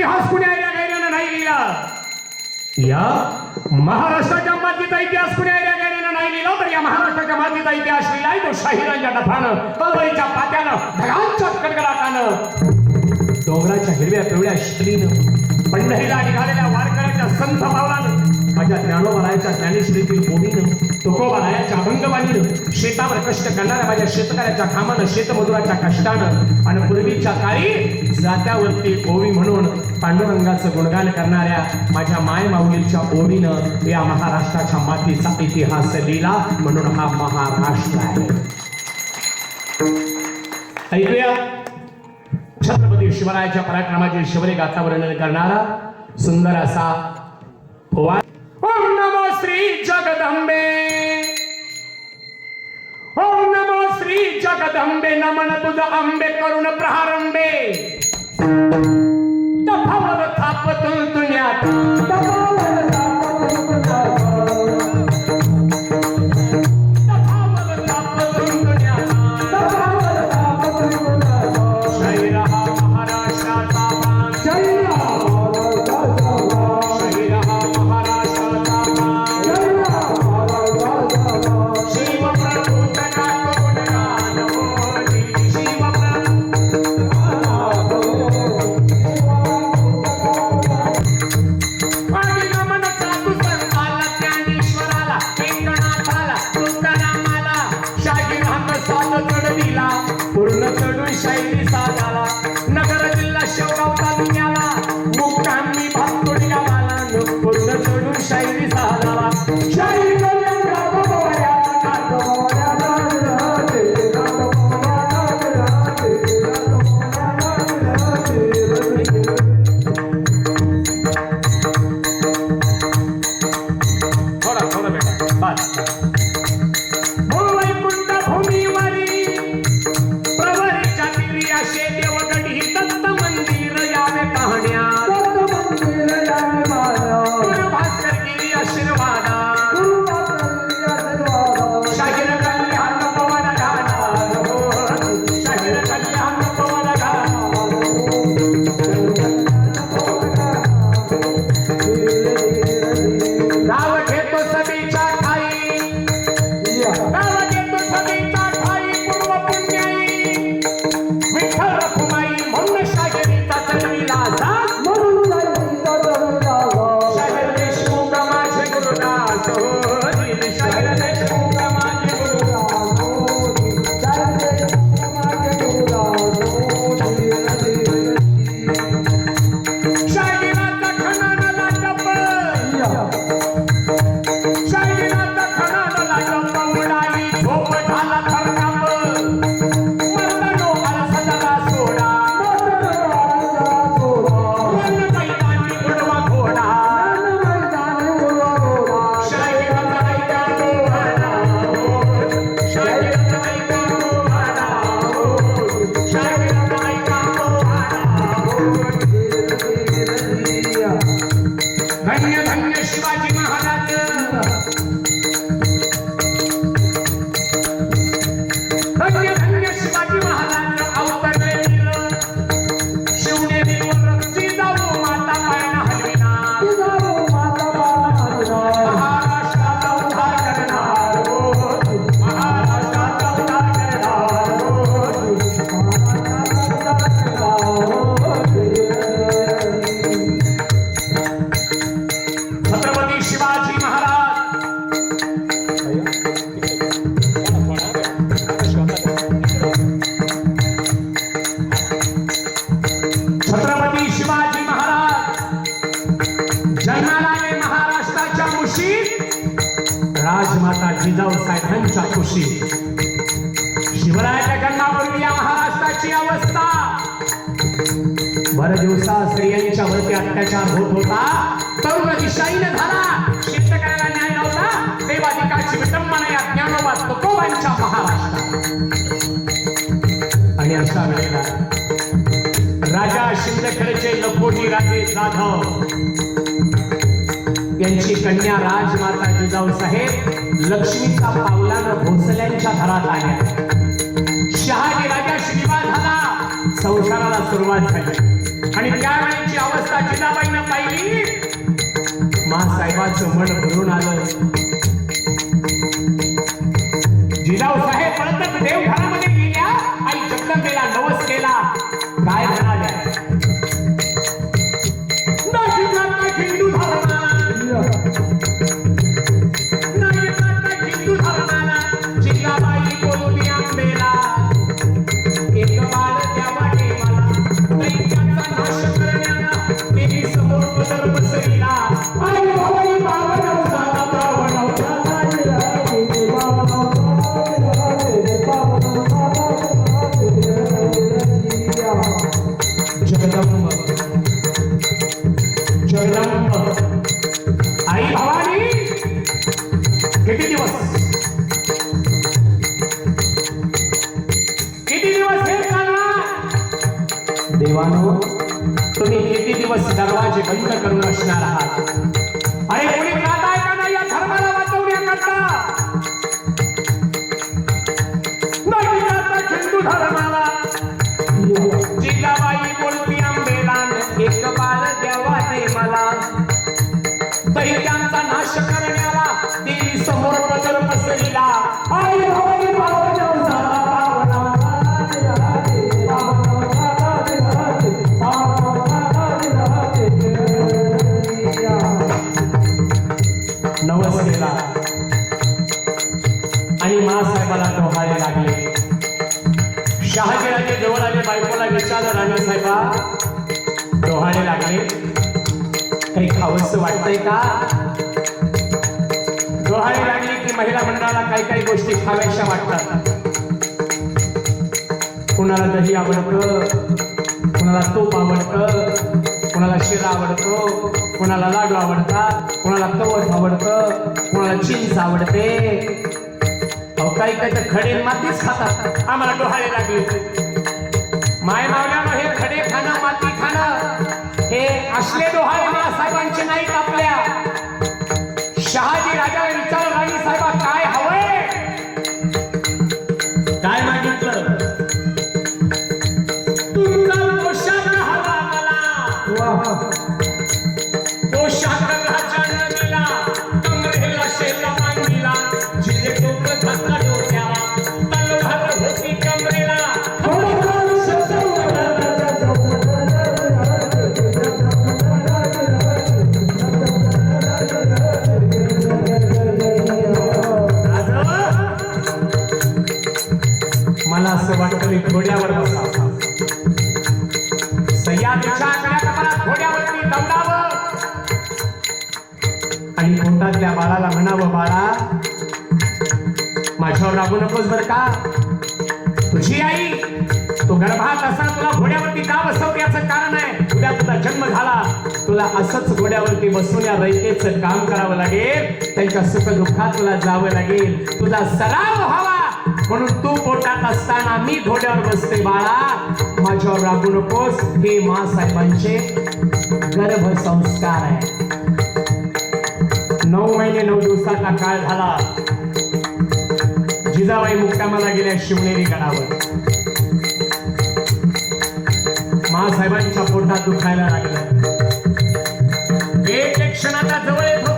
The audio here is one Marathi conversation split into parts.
इतिहास कुणी आयऱ्या गैऱ्यानं नाही लिहिला. या महाराष्ट्राच्या मातीचा इतिहास कुणी आयऱ्या गैऱ्यानं नाही लिहिला. तर या महाराष्ट्राच्या मातीचा इतिहास लिहिलाय तो शाहिरांच्या डफानं तलवारीच्या पात्यानं ढगांच्या कडकडाटानं डोंगराच्या हिरव्या पिवळ्या शिकलीनं पंढरीला निघालेल्या वारकऱ्याच्या संत भावनानं माझ्या ज्ञानोबरायाच्या ज्ञानेश्वरीतील तुकोबा तुकोबरायाच्या अभंगवाणीनं शेतावर कष्ट करणाऱ्या माझ्या शेतकऱ्याच्या कामानं शेतमजुराच्या कष्टानं आणि पूर्वीच्या काळी जात्यावरती ओवी म्हणून पांडुरंगाचं गुणगान करणाऱ्या माझ्या माय माऊलीच्या ओवीनं या महाराष्ट्राच्या मातीचा इतिहास लिहिला म्हणून हा महाराष्ट्र आहे. ऐकूया. छत्रपती शिवरायाच्या पराक्रमाचे शिवरे गाथा वर्णन करणारा सुंदर असा ओम नमो श्री जगदंबे. श्री कदंबे नमन तुझ अंबे करुण प्रहारंबे तफावर थापतून दुनियात. तफावर माता जिजाऊ साहेबांच्या खुशी. शिवरायाच्या जन्मापूर्वी या महाराष्ट्राची अवस्था. भर दिवसा स्त्रियांच्या वरती अत्याचार होत होता. तरुण दिशाईने झाला. शेतकऱ्याला न्याय नव्हता. देवाधिकाची विटंबना या ज्ञानोबा तुकोबांच्या महाराष्ट्रात. आणि अशा वेळेला राजा शिंदखेडचे लखोटी राजे जाधव यांची कन्या राजमाता जिजाऊ साहेब लक्ष्मीचा पावलानं भोसल्यांच्या घरात आल्या. शहाजी राजा श्रीमान झाला संसाराला सुरुवात झाली. आणि त्यावेळेची अवस्था अवस्था जिजाबाईनं पाहिली. मासाहेबाचं मन भरून आलं. जिजाऊ साहेब शहाजीराजे बायकोला विचारलं राणा साहेबा. डोहाळे लागले. काही खावस वाटतंय का? डोहाळे लागले की महिला मंडळाला काही काही गोष्टी खाव्याशा वाटतात. कुणाला दही आवडतं कुणाला तूप आवडतं कुणाला शिरा आवडतो कुणाला लाडू आवडतात कुणाला कवच आवडतं कुणाला चिंच आवडते. अहो काही काही तर खडे मातीच खातात. आम्हाला डोहाळे लागले. माय मावल्यानं हे खडे खाणं माती खाणं हे असले डोहाळे महासाहेबांचे नाहीत आपल्या. मला असं वाटतं मी घोड्यावर बसावं. सह्याद्रीच्या आकड्या कपाळात घोड्यावरती दौडावं. आणि पोटातल्या बाळाला म्हणावं बाळा माझ्यावर रागू नकोस बर का? तुझी आई तो गर्भात असताना तुला घोड्यावरती का बसवते याचं कारण आहे? उद्या तुझा जन्म झाला. तुला असंच घोड्यावरती बसून या रयतेचं काम करावं लागेल. त्यांच्या सुख दुःखात तुला जावं लागेल. तुझा सराव व्हावा. म्हणून तू पोटात असताना मी घोड्यावर बसते बाळा. माझ्यावर रागू नकोस. हे मा साहेबांचे गर्भसंस्कार आहे. नऊ महिने नऊ दिवसाचा काळ झाला. जिजाबाई मुक्कामाला गेल्या शिवनेरी गडावर. महासाहेबांच्या पोटात दुखायला लागलं. एक एक क्षणाचा जवळ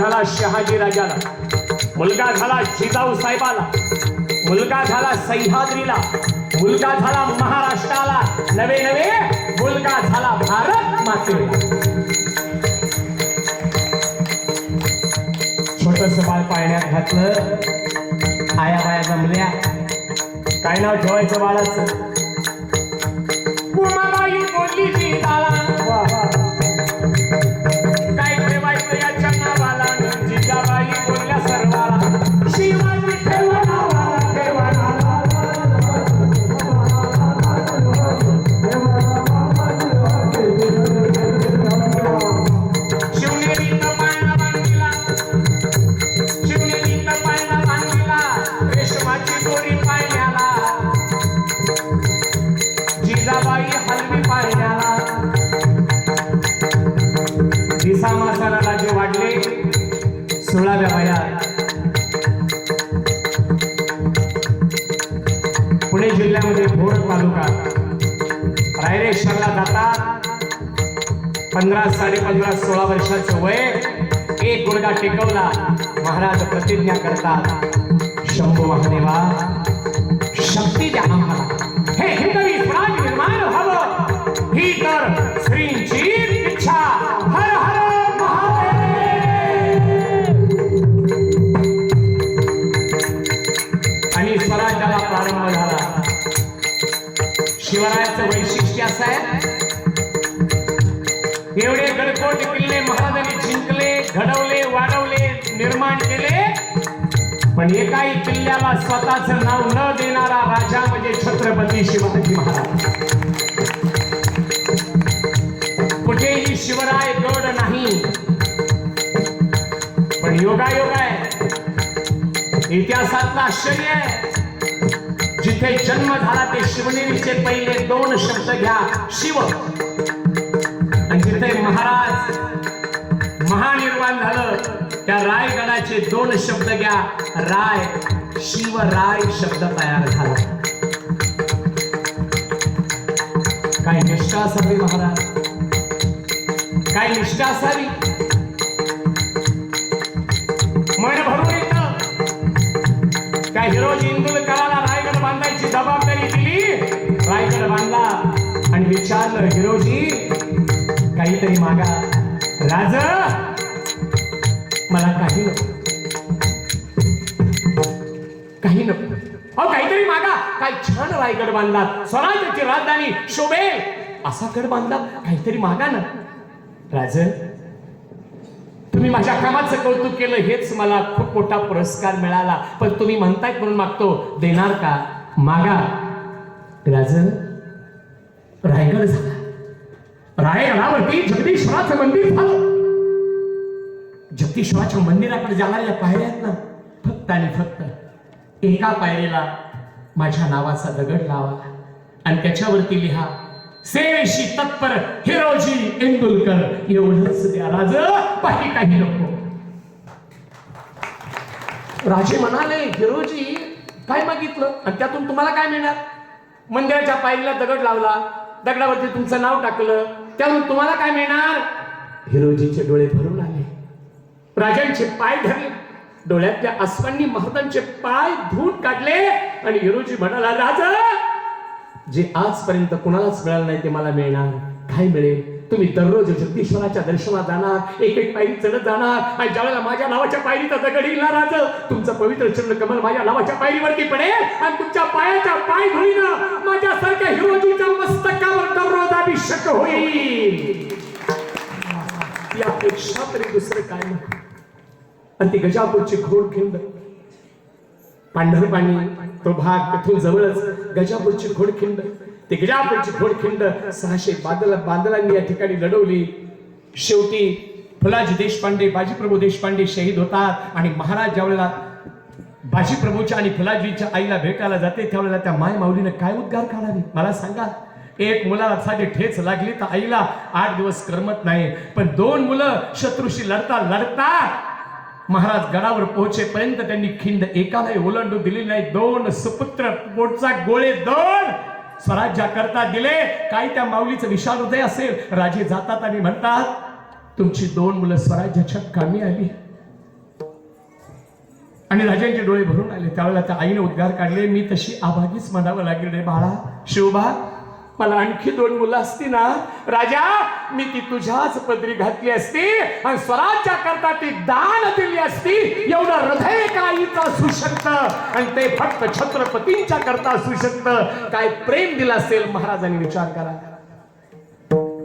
झाला शहाजी राजाला. मुलगा झाला जिजाऊ साहेबाला. मुलगा झाला सह्याद्रीला. मुलगा झाला महाराष्ट्राला. नवे नवे मुलगा झाला भारत मातेला. छोटस बाळ पाळण्यात घातलं. आया बाया जमल्या. काय नाव ठेवायचं बाळाचं? सोळाव्या वयात पुणे जिल्ह्यामध्ये भोर तालुका. रायरेश्वरला जातात पंधरा साडे पंधरा सोळा वर्षाचं वय. एक गुडगा टेकवला. महाराज प्रतिज्ञा करतात. शंभू महादेवा शक्ती द्या आम्हाला. शिवरायाचं वैशिष्ट्य असं आहे. एवढे गडकोट किल्ले महाराजांनी जिंकले घडवले वाढवले निर्माण केले. पण एकाही किल्ल्याला स्वतःच नाव न देणारा राजा म्हणजे छत्रपती शिवाजी महाराज. कुठेही शिवराय गड नाही. पण योगायोग आहे. इतिहासातला आश्चर्य आहे. जिथे जन्म झाला ते शिवनेरीचे पहिले दोन शब्द घ्या. शिव. आणि जिथे महाराज महानिर्माण झालं त्या रायगडाचे दोन शब्द घ्या. राय शिवराय शब्द तयार झाला. काय निष्ठा असावी महाराज? काय निष्ठा असावी मन भरून काय त्या हिरोजी करा करण्याची जबाबदारी दिली. रायगड बांधला. आणि विचारलं हिरोजी काहीतरी मागा. राज मला काही नको. काही नको. अहो काहीतरी मागा. काय छान रायगड बांधला. स्वराज्याची राजधानी शोभेल. असा गड बांधला? काहीतरी मागा ना. राज तुम्ही माझ्या कामाचं कौतुक केलं हेच मला खूप मोठा पुरस्कार मिळाला. पण तुम्ही म्हणतायत म्हणून मागतो. देणार का? मागा. राज रायगड झाला. रायगडावरती जगदीश्वराचं मंदिर झालं. जगदीश्वराच्या मंदिराकडे जाणाऱ्या पायऱ्या आहेत ना फक्त आणि फक्त एका पायरीला माझ्या नावाचा दगड लावा आणि त्याच्यावरती लिहा सेवेशी तत्पर हिरोजी इंदुलकर एवढंच द्या. राज बाकी काही नको. राजे म्हणाले हिरोजी काय मागितलं? आणि त्यातून तुम्हाला काय मिळणार? मंदिराच्या पायरीला दगड लावला दगडावरती तुमचं नाव टाकलं त्यातून तुम्हाला काय मिळणार? हिरोजीचे डोळे भरून आले. राजांचे पाय धरले. डोळ्यातल्या अस्वांनी महाराजांचे पाय धुवून काढले. आणि हिरोजी म्हणाला राजा जे आजपर्यंत कुणालाच मिळालं नाही ते मला मिळणार. काय मिळेल? तुम्ही दररोज जगदीश्वराच्या दर्शनात जाणार एक एक पायरी चढत जाणार आणि ज्यावेळेला माझ्या नावाच्या पायरीचा दगड येईल राज तुमचं पवित्र चरण कमल माझ्या नावाच्या पायरीवरती पडेल आणि तुमच्या पायाच्या पाय धुळीनं माझ्यासारख्या हिरोजीच्या मस्तकावर दररोज अभिषेक होईल. यापेक्षा तरी दुसरं काय नाही. आणि ती गजापूरची घोड खिंड. पांढरपाणी तो भाग तिथून जवळच गजापूरची घोडखिंड ती घोडखिंड सहाशे बांधला बांधलांनी या ठिकाणी लढवली. शेवटी फुलाजी देशपांडे बाजीप्रभू देशपांडे शहीद होतात आणि महाराज ज्यावेळेला बाजीप्रभूच्या आणि फुलाजीच्या आईला भेटायला जाते त्यावेळेला त्या माय माऊलीनं काय उद्गार काढावे? मला सांगा. एक मुलाला साधी ठेच लागली तर आईला आठ दिवस करमत नाही. पण दोन मुलं शत्रूशी लढता लढता महाराज गडावर पोहोचेपर्यंत त्यांनी खिंड एकालाही ओलांडू दिली नाही. दोन सुपुत्र पोटचा गोळे दोन स्वराज्याकरता दिले. काही त्या माऊलीचं विशाल हृदय असेल राजे जातात आणि म्हणतात तुमची दोन मुलं स्वराज्याच्या कामी आली. आणि राजांचे डोळे भरून आले. त्यावेळेला त्या आईने उद्गार काढले मी तशी आभागीच म्हणावं लागेल रे बाळा. शिवबा मला आणखी दोन मुलं असती ना? राजा मी ती तुझ्याच पदरी घातली असती आणि स्वराज्या करता ती दान दिली असती. एवढं हृदय का असू शकतं. आणि ते फक्त छत्रपतींच्या करता असू शकतं. काय प्रेम दिला असेल महाराजांनी विचार करा.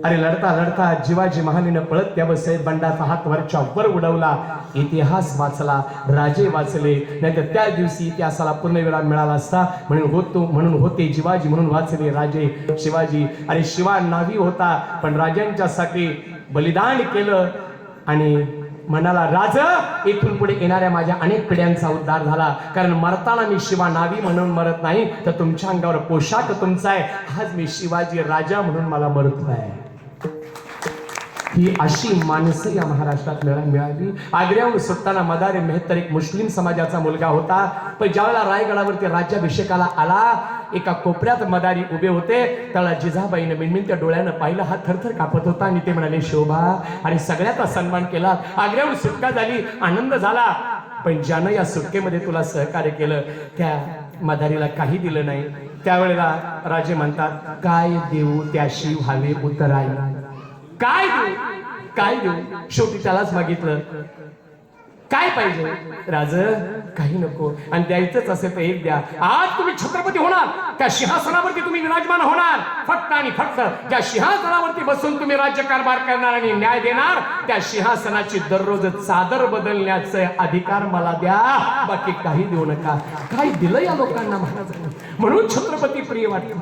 अरे लढता लढता जीवाजी महालीनं पळत त्या बसत बंडाचा हात वरच्या वर उडवला. इतिहास वाचला राजे वाचले. नाहीतर त्या दिवशी इतिहासाला पूर्णविराम मिळाला असता. म्हणून होतो म्हणून होते जीवाजी म्हणून वाचले राजे शिवाजी. अरे शिवा नावी होता पण राजांच्यासाठी बलिदान केलं. आणि म्हणाला राज. इथून पुढे येणाऱ्या माझ्या अनेक पिढ्यांचा उद्धार झाला. कारण मरताना मी शिवा नावी म्हणून मरत नाही तर तुमच्या अंगावर पोशाख तुमचा आहे. आज मी शिवाजी राजा म्हणून मला मरतोय. ही अशी माणसं या महाराष्ट्रात मिळा मिळाली. आग्र्याहून सुटताना मदारी मेहतर एक मुस्लिम समाजाचा मुलगा होता. पण ज्यावेळेला रायगडावरती राज्याभिषेकाला आला एका कोपऱ्यात मदारी उभे होते. त्याला जिजाबाईनं मिणमिणत्या डोळ्यानं पाहिलं हा थरथर कापत होता आणि ते म्हणाले शोभा. आणि सगळ्याचा सन्मान केला. आग्र्याहून सुटका झाली आनंद झाला. पण ज्यानं या सुटकेमध्ये तुला सहकार्य केलं त्या मदारीला काही दिलं नाही. त्यावेळेला राजे म्हणतात काय देऊ त्याशी व्हावे उतराई. काय देऊ? काय देऊ? शेवटी त्यालाच मागितलं. काय पाहिजे? राज काही नको. आणि द्यायचंच असेल तर एक द्या. आज तुम्ही छत्रपती होणार. त्या सिंहासनावरती तुम्ही विराजमान होणार. फक्त आणि फक्त ज्या सिंहासनावरती बसून तुम्ही राज्यकारभार करणार आणि न्याय देणार त्या सिंहासनाची दररोज चादर बदलण्याचे अधिकार मला द्या. बाकी काही देऊ नका. काय दिलं या लोकांना महाराजांनी? म्हणून छत्रपती प्रिय वाटत.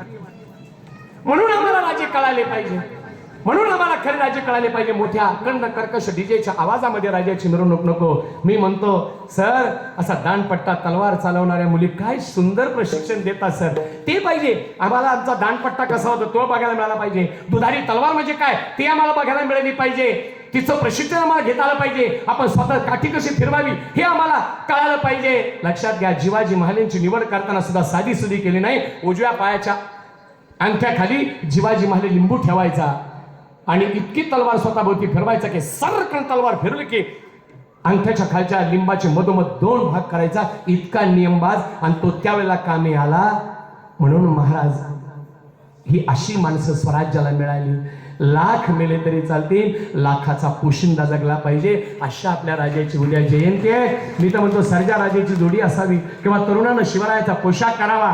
म्हणून आम्हाला राजे कळाले पाहिजे. म्हणून आम्हाला खरे राजे कळाले पाहिजे. मोठ्या अखंड कर्कश डीजेच्या आवाजामध्ये राजाची मिरवणूक नको. मी म्हणतो सर असा दानपट्टा तलवार चालवणाऱ्या मुली काय सुंदर प्रशिक्षण देतात सर. ते पाहिजे. आम्हाला आमचा दानपट्टा कसा होता तो बघायला मिळाला पाहिजे. दुधारी तलवार म्हणजे काय? ते आम्हाला बघायला मिळाली पाहिजे. तिचं प्रशिक्षण आम्हाला घेता आलं पाहिजे. आपण स्वतः काठी कशी फिरवावी हे आम्हाला कळालं पाहिजे. लक्षात घ्या जिवाजी महालेंची निवड करताना सुद्धा साधी सुधी केली नाही. उजव्या पायाच्या अंगठ्याखाली जिवाजी महाले लिंबू ठेवायचा. आणि इतकी तलवार स्वतःभोवती फिरवायचा की सरकन तलवार फिरली की अंगठ्याच्या खालच्या लिंबाचे मधोमध दोन भाग करायचा. इतका नियमबाज आणि तो त्यावेळेला कामी आला. म्हणून महाराज ही अशी माणसं स्वराज्याला मिळाली. लाख मेले तरी चालतील लाखाचा पोशिंदा जगला पाहिजे. अशा आपल्या राजाची उद्या जयंती आहे. मी तर म्हणतो सर्जा राजाची जोडी असावी किंवा तरुणानं शिवरायाचा पोशाख करावा.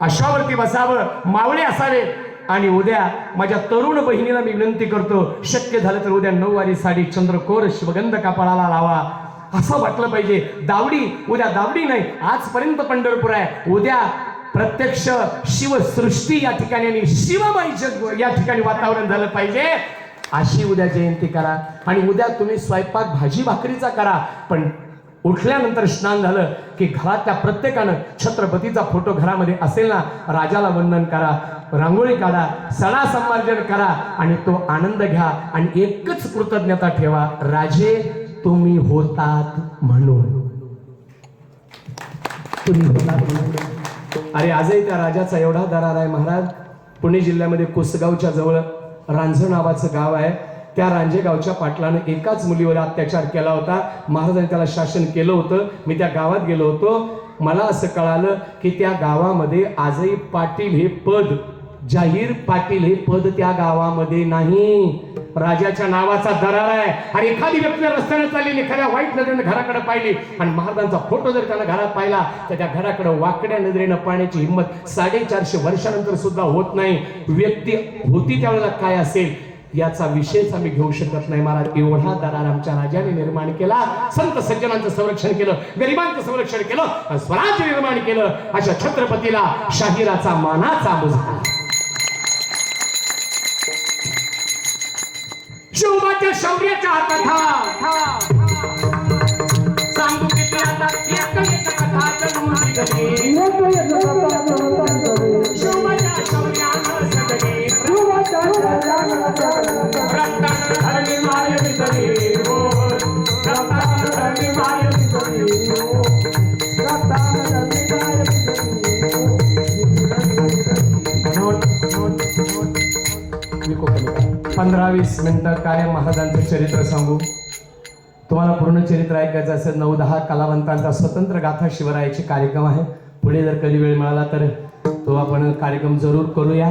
अशावरती बसावं मावळे असावे आणि उद्या माझ्या तरुण बहिणीला मी विनंती करतो शक्य झालं तर उद्या नऊवारी साडी चंद्रकोर शिवगंध कपाळाला लावा. असं वाटलं पाहिजे. दावडी उद्या दावडी नाही आजपर्यंत पंढरपूर आहे. उद्या प्रत्यक्ष शिवसृष्टी या ठिकाणी आणि शिवमय जग या ठिकाणी वातावरण झालं पाहिजे. अशी उद्या जयंती करा. आणि उद्या तुम्ही स्वयंपाक भाजी भाकरीचा करा. पण उठल्यानंतर स्नान झालं की घरातल्या प्रत्येकानं छत्रपतीचा फोटो घरामध्ये असेल ना राजाला वंदन करा रांगोळी काढा सणा संमार्जन करा आणि तो आनंद घ्या आणि एकच कृतज्ञता ठेवा राजे तुम्ही होतात म्हणून. तुम्ही होतात अरे आजही त्या राजाचा एवढा दरार आहे महाराज. पुणे जिल्ह्यामध्ये कुसगावच्या जवळ रांझ नावाचं गाव आहे. त्या रांजेगावच्या पाटलानं एकाच मुलीवर अत्याचार केला होता. महाराजांनी त्याला शासन केलं होतं. मी त्या गावात गेलो होतो. मला असं कळालं की त्या गावामध्ये आजही पाटील हे पद जाहीर पाटील हे पद त्या गावामध्ये नाही. राजाच्या नावाचा दरार आहे. आणि एखादी व्यक्ती रस्त्याने चालली एखाद्या वाईट नजरेने घराकडे पाहिली आणि महाराजांचा फोटो जर त्यानं घरात पाहिला तर त्या घराकडे वाकड्या नजरेनं पाहण्याची हिंमत साडेचारशे वर्षानंतर सुद्धा होत नाही. व्यक्ती होती त्यावेळेला काय असेल? याचा विषयच आम्ही घेऊ शकत नाही महाराज. एवढा दरार आमच्या राजाने निर्माण केला संत सज्जनांचं संरक्षण केलं गरिबांचं संरक्षण केलं स्वराज्य निर्माण केलं अशा छत्रपतीला शाहिराचा मानाचा मुजरा शिवबाच्या शौर्याच्या कथा सांगू किती आता पंधरा वीस मिनटं काय महाराजांचं चरित्र सांगू. तुम्हाला पूर्ण चरित्र ऐकायचं असेल नऊ दहा कलावंतांचा स्वतंत्र गाथा शिवरायाचे कार्यक्रम आहे. पुढे जर कधी वेळ मिळाला तर तो आपण कार्यक्रम जरूर करूया.